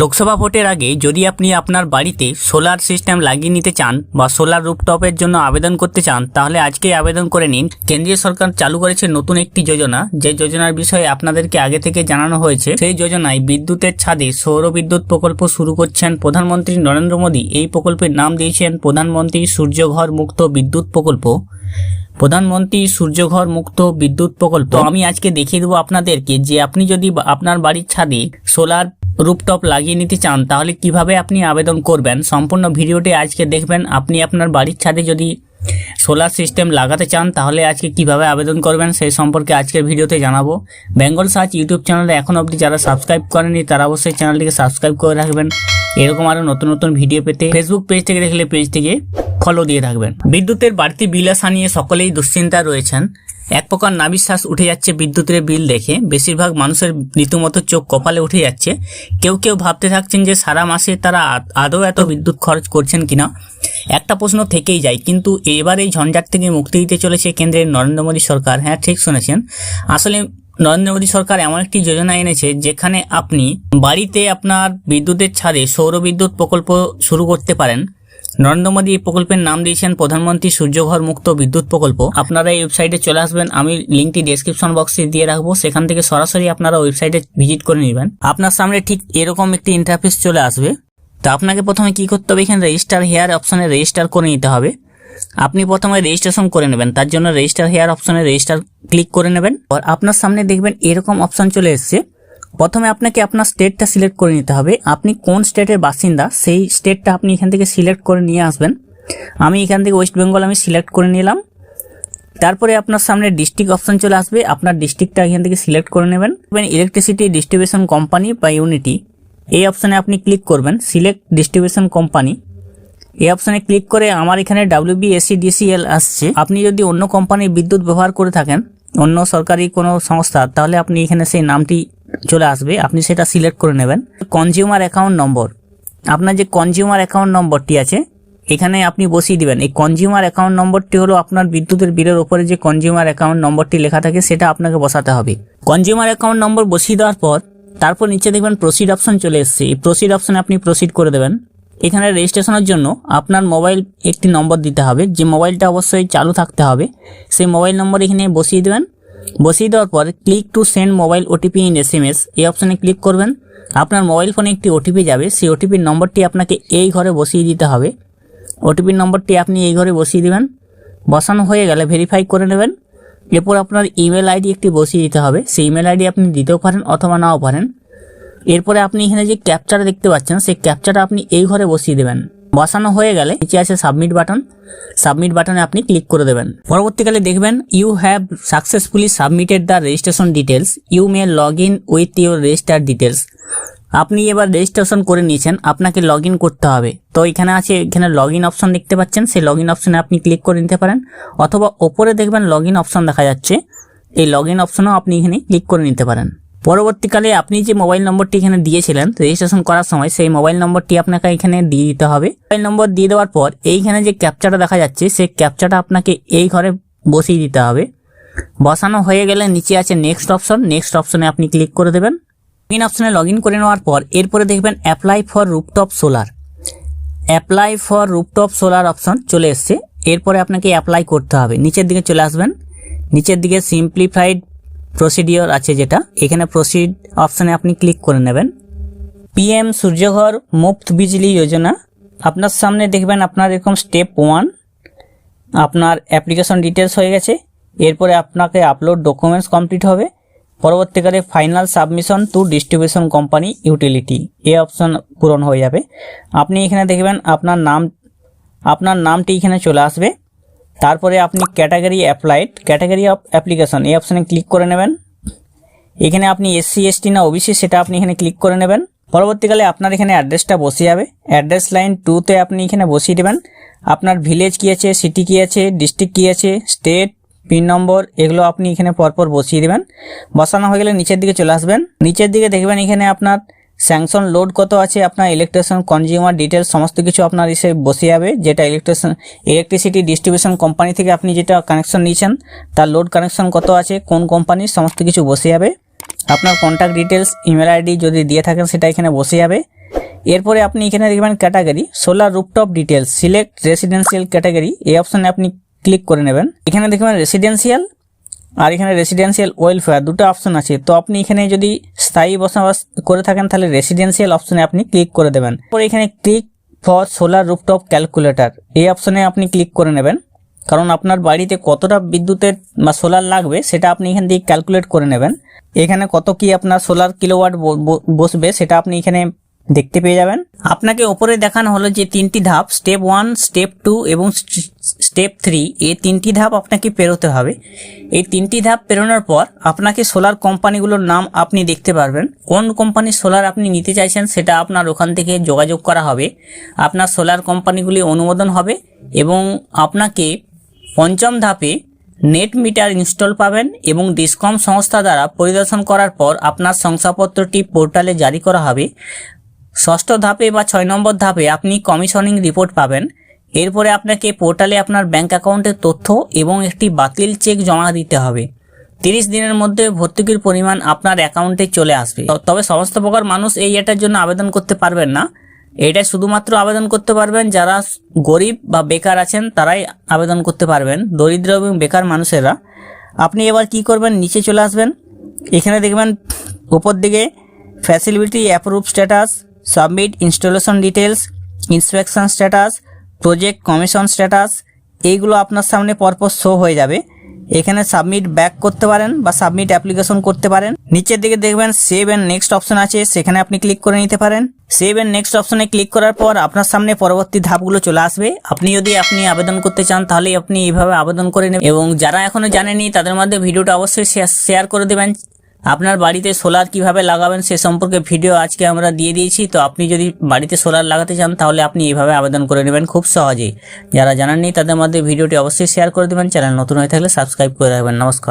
লোকসভা ভোটের আগে যদি আপনি আপনার বাড়িতে সোলার সিস্টেম লাগিয়ে নিতে চান বা সোলার রুপটপের জন্য আবেদন করতে চান, তাহলে আজকেই আবেদন করে নিন। কেন্দ্রীয় সরকার চালু করেছে নতুন একটি যোজনা, যে যোজনার বিষয়ে আপনাদেরকে আগে থেকে জানানো হয়েছে। সেই যোজনায় বিদ্যুতের ছাদে সৌর বিদ্যুৎ প্রকল্প শুরু করছেন প্রধানমন্ত্রী নরেন্দ্র মোদী। এই প্রকল্পের নাম দিয়েছেন প্রধানমন্ত্রী সূর্যঘর মুক্ত বিদ্যুৎ প্রকল্প। প্রধানমন্ত্রী সূর্যঘর মুক্ত বিদ্যুৎ প্রকল্প। আমি আজকে দেখিয়ে দেবো আপনাদেরকে যে আপনি যদি আপনার বাড়ির ছাদে সোলার রুপটপ লাগিয়ে নিতে চান, তাহলে কীভাবে আপনি আবেদন করবেন? সম্পূর্ণ ভিডিওটি আজকে দেখবেন। আপনি আপনার বাড়ির ছাদে যদি সোলার সিস্টেম লাগাতে চান, তাহলে আজকে কীভাবে আবেদন করবেন সেই সম্পর্কে আজকের ভিডিওতে জানাব। বেঙ্গল সার্চ ইউটিউব চ্যানেলে এখন অবধি যারা সাবস্ক্রাইব করেনি তারা অবশ্যই চ্যানেলটিকে সাবস্ক্রাইব করে রাখবেন। এরকম আরও নতুন নতুন ভিডিও পেতে ফেসবুক পেজ থেকে দেখলে পেজটিকে ফলো দিয়ে রাখবেন বিদ্যুতের বাড়তি বিল আসা নিয়ে সকলেই দুশ্চিন্তা রয়েছেন। এক প্রকার নাবিশ্বাস উঠে যাচ্ছে বিদ্যুতের বিল দেখে। বেশিরভাগ মানুষের রীতিমতো চোখ কপালে উঠে যাচ্ছে। কেউ কেউ ভাবতে থাকছেন যে সারা মাসে তারা আদ- এত বিদ্যুৎ খরচ করছেন কিনা। একটা প্রশ্ন থেকেই যায়, কিন্তু এবার এই ঝঞ্ঝাট থেকে মুক্তি দিতে চলেছে কেন্দ্রের নরেন্দ্র মোদী সরকার। হ্যাঁ ঠিক শুনেছেন। আসলে নরেন্দ্র মোদী সরকার এমন একটি যোজনা এনেছে যেখানে আপনি বাড়িতে আপনার বিদ্যুতের ছাদে সৌর বিদ্যুৎ প্রকল্প শুরু করতে পারেন। নরেন্দ্র মোদী এই প্রকল্পের নাম দিয়েছেন প্রধানমন্ত্রী সূর্যঘর মুক্ত বিদ্যুৎ প্রকল্প। আপনারা এই ওয়েবসাইটে চলে আসবেন, আমি লিঙ্কটি ডেসক্রিপশন বক্সে দিয়ে রাখব, সেখান থেকে সরাসরি আপনারা ওয়েবসাইটে ভিজিট করে নেবেন। আপনার সামনে ঠিক এরকম একটি ইন্টারফেস চলে আসবে। তো আপনাকে প্রথমে কি করতে হবে? এখানে রেজিস্টার হেয়ার অপশনে রেজিস্টার করে নিতে হবে। আপনি প্রথমে রেজিস্ট্রেশন করে নেবেন, তার জন্য রেজিস্টার হেয়ার অপশনে রেজিস্টার ক্লিক করে নেবেন। আর আপনার সামনে দেখবেন এরকম অপশন চলে এসেছে। প্রথমে আপনাকে আপনার স্টেটটা সিলেক্ট করে নিতে হবে। আপনি কোন স্টেটের বাসিন্দা, সেই স্টেটটা আপনি এখান থেকে সিলেক্ট করে নিয়ে আসবেন। আমি এখান থেকে ওয়েস্ট বেঙ্গল আমি সিলেক্ট করে নিলাম। তারপরে আপনার সামনে ডিস্ট্রিক্ট অপশন চলে আসবে। আপনার ডিস্ট্রিক্টটা এখান থেকে সিলেক্ট করে নেবেন। ইলেকট্রিসিটি ডিস্ট্রিবিউশন কোম্পানি বা ইউনিটি এই অপশনে আপনি ক্লিক করবেন। সিলেক্ট ডিস্ট্রিবিউশন কোম্পানি এই অপশনে ক্লিক করে আমার এখানে ডাব্লিউবিএসসিডিসিএল আসছে। আপনি যদি অন্য কোম্পানির বিদ্যুৎ ব্যবহার করে থাকেন, অন্য সরকারি কোনো সংস্থা, তাহলে আপনি এখানে সেই নামটি চলে আসবে, আপনি সেটা সিলেক্ট করে নেবেন। কনজিউমার অ্যাকাউন্ট নম্বর আপনার যে কনজিউমার অ্যাকাউন্ট নম্বরটি আছে, এখানে আপনি বসিয়ে দিবেন। এই কনজিউমার অ্যাকাউন্ট নম্বরটি হলো আপনার বিদ্যুতের বিলের উপরে যে কনজিউমার অ্যাকাউন্ট নম্বরটি লেখা থাকে, সেটা আপনাকে বসাতে হবে। কনজিউমার অ্যাকাউন্ট নম্বর বসিয়ে দেওয়ার পর, তারপর নিচে দেখবেন প্রসিড অপশন চলে এসেছে। এই প্রসিড অপশনে আপনি প্রসিড করে দেবেন। এখানে রেজিস্ট্রেশনের জন্য আপনার মোবাইল একটি নম্বর দিতে হবে। যে মোবাইলটা অবশ্যই চালু থাকতে হবে, সেই মোবাইল নম্বর এখানে বসিয়ে দেবেন। বসিয়ে দেওয়ার পর click to send mobile OTP in S M S এই অপশনে ক্লিক করবেন। আপনার মোবাইল ফোনে একটি ওটিপি যাবে, সেই ওটিপির নম্বরটি আপনাকে এই ঘরে বসিয়ে দিতে হবে। ওটিপির নম্বরটি আপনি এই ঘরে বসিয়ে দিবেন। বসানো হয়ে গেলে ভেরিফাই করে নেবেন। এরপর আপনার ইমেল আইডি একটি বসিয়ে দিতে হবে। সেই ইমেল আইডি আপনি দিতেও পারেন অথবা নাও পারেন। এরপরে আপনি এখানে যে ক্যাপচার দেখতে পাচ্ছেন, সেই ক্যাপচারটা আপনি এই ঘরে বসিয়ে দেবেন। বসানো হয়ে গেলে নিচে আছে সাবমিট বাটন সাবমিট বাটনে আপনি ক্লিক করে দেবেন। পরবর্তীকালে দেখবেন you have successfully submitted the registration details you may log in with your register details আপনি এবার রেজিস্ট্রেশন করে নিয়েছেন, আপনাকে লগ করতে হবে। তো এখানে আছে, এখানে লগ ইন অপশন দেখতে পাচ্ছেন। সেই লগ ইন অপশনে আপনি ক্লিক করে নিতে পারেন। অথবা ওপরে দেখবেন লগ ইন অপশন দেখা যাচ্ছে। এই লগ ইন অপশনও আপনি এখানে ক্লিক করে নিতে পারেন। পরবর্তীকালে আপনি যে মোবাইল নম্বরটি এখানে দিয়েছিলেন রেজিস্ট্রেশন করার সময় সেই মোবাইল নম্বরটি আপনাকে এখানে দিয়ে দিতে হবে। মোবাইল নম্বর দিয়ে দেওয়ার পর এইখানে যে ক্যাপচাটা দেখা যাচ্ছে, সেই ক্যাপচাটা আপনাকে এই ঘরে বসিয়ে দিতে হবে। বসানো হয়ে গেলে নিচে আছে নেক্সট অপশন নেক্সট অপশনে আপনি ক্লিক করে দেবেন। লগ ইন অপশনে লগ ইন করে নেওয়ার পর এরপরে দেখবেন apply for rooftop solar apply for rooftop solar option চলে এসছে। এরপরে আপনাকে অ্যাপ্লাই করতে হবে। নিচের দিকে চলে আসবেন। নিচের দিকে সিম্পলিফাইড প্রসিডিওর আছে যেটা। এখানে প্রসিড অপশানে আপনি ক্লিক করে নেবেন। পিএম সূর্যঘর মুফত বিজলি যোজনা আপনার সামনে দেখবেন আপনার এরকম স্টেপ ওয়ান আপনার অ্যাপ্লিকেশন ডিটেলস হয়ে গেছে। এরপরে আপনাকে আপলোড ডকুমেন্টস কমপ্লিট হবে। পরবর্তীকালে final submission to distribution company utility A option পূরণ হয়ে যাবে। আপনি এখানে দেখবেন আপনার নাম আপনার নামটি এখানে চলে আসবে। তারপরে আপনি category applied category of application এই অপশানে ক্লিক করে নেবেন। এখানে আপনি এসসি এসটি না ওবিসি সেটা আপনি এখানে ক্লিক করে নেবেন। পরবর্তীকালে আপনার এখানে অ্যাড্রেসটা বসে যাবে। অ্যাড্রেস লাইন টুতে আপনি এখানে বসিয়ে দেবেন। আপনার ভিলেজ কী আছে সিটি কী আছে ডিস্ট্রিক্ট কী আছে স্টেট পিন নম্বর এগুলো আপনি এখানে পরপর বসিয়ে দেবেন। বসানো হয়ে গেলে নিচের দিকে চলে আসবেন। নিচের দিকে দেখবেন এখানে আপনার স্যাংশন লোড কত আছে আপনার ইলেকট্রিশিয়ান কনজিউমার ডিটেলস সমস্ত কিছু আপনার এসে বসে যাবে। যেটা ইলেকট্রিশিয়ান ইলেকট্রিসিটি ডিস্ট্রিবিউশন কোম্পানি থেকে আপনি যেটা কানেকশন নিয়েছেন, তার লোড কানেকশন কত আছে, কোন কোম্পানির সমস্ত কিছু বসে যাবে। আপনার কন্ট্যাক্ট ডিটেলস ইমেল আইডি যদি দিয়ে থাকেন, সেটা এখানে বসে যাবে। এরপরে আপনি এখানে দেখবেন category solar rooftop details select residential category এই অপশানে আপনি ক্লিক করে নেবেন। এখানে দেখবেন রেসিডেন্সিয়াল আর এখানে রেসিডেন্সিয়াল ওয়েলফেয়ার দুটো অপশন আছে। তো আপনি এখানে যদি স্থায়ী বসবাস করে থাকেন, তাহলে রেসিডেন্সিয়াল অপশনে আপনি ক্লিক করে দেবেন। পরে এখানে click for solar rooftop calculator এই অপশনে আপনি ক্লিক করে নেবেন। কারণ আপনার বাড়িতে কতটা বিদ্যুতের বা সোলার লাগবে, সেটা আপনি এখান থেকে ক্যালকুলেট করে নেবেন। এখানে কত কি আপনার সোলার কিলোওয়াট বসবে, সেটা আপনি এখানে দেখতে পেয়ে যাবেন। আপনাকে ওপরে দেখানো হলো যে তিনটি ধাপ স্টেপ ওয়ান স্টেপ টু এবং স্টেপ থ্রি এই তিনটি ধাপ আপনাকে পেরোতে হবে। এই তিনটি ধাপ পেরোনোর পর আপনাকে সোলার কোম্পানিগুলোর নাম আপনি দেখতে পারবেন। কোন কোম্পানির সোলার আপনি নিতে চাইছেন সেটা আপনার ওখান থেকে যোগাযোগ করা হবে। আপনার সোলার কোম্পানিগুলি অনুমোদন হবে এবং আপনাকে পঞ্চম ধাপে নেট মিটার ইনস্টল পাবেন এবং ডিসকম সংস্থা দ্বারা পরিদর্শন করার পর আপনার শংসাপত্রটি পোর্টালে জারি করা হবে। ষষ্ঠ ধাপে বা ছয় নম্বর ধাপে আপনি কমিশনিং রিপোর্ট পাবেন। এরপরে আপনাকে পোর্টালে আপনার ব্যাঙ্ক অ্যাকাউন্টের তথ্য এবং একটি বাতিল চেক জমা দিতে হবে। তিরিশ দিনের মধ্যে ভর্তুকির পরিমাণ আপনার অ্যাকাউন্টে চলে আসবে। তবে সমস্ত প্রকার মানুষ এই এটার জন্য আবেদন করতে পারবেন না। এটা শুধুমাত্র আবেদন করতে পারবেন যারা গরিব বা বেকার আছেন, তারাই আবেদন করতে পারবেন, দরিদ্র এবং বেকার মানুষেরা। আপনি এবার কি করবেন? নিচে চলে আসবেন। এখানে দেখবেন উপর দিকে facility approve status submit installation details inspection status project commission status এইগুলো আপনার সামনে পরপর শো হয়ে যাবে। এখানে সাবমিট ব্যাক করতে পারেন বা সাবমিট অ্যাপ্লিকেশন করতে পারেন। নিচের দিকে দেখবেন সেভ এন্ড নেক্সট অপশন আছে, সেখানে আপনি ক্লিক করে নিতে পারেন। সেভ এন্ড নেক্সট অপশনে ক্লিক করার পর আপনার সামনে পরবর্তী ধাপগুলো চলে আসবে। আপনি যদি আপনি আবেদন করতে চান তাহলে আপনি এইভাবে আবেদন করে নেবেন। এবং যারা এখনও জানেনি তাদের মধ্যে ভিডিওটা অবশ্যই শেয়ার করে দেবেন। আপনার বাড়িতে সোলার কীভাবে লাগাবেন সে সম্পর্কে ভিডিও আজকে আমরা দিয়ে দিয়েছি। তো আপনি যদি বাড়িতে সোলার লাগাতে চান, তাহলে আপনি এভাবে আবেদন করে নেবেন খুব সহজেই। যারা জানাননি, তাদের মধ্যে ভিডিওটি অবশ্যই শেয়ার করে দেবেন। চ্যানেল নতুন হয়ে থাকলে সাবস্ক্রাইব করে রাখবেন। নমস্কার।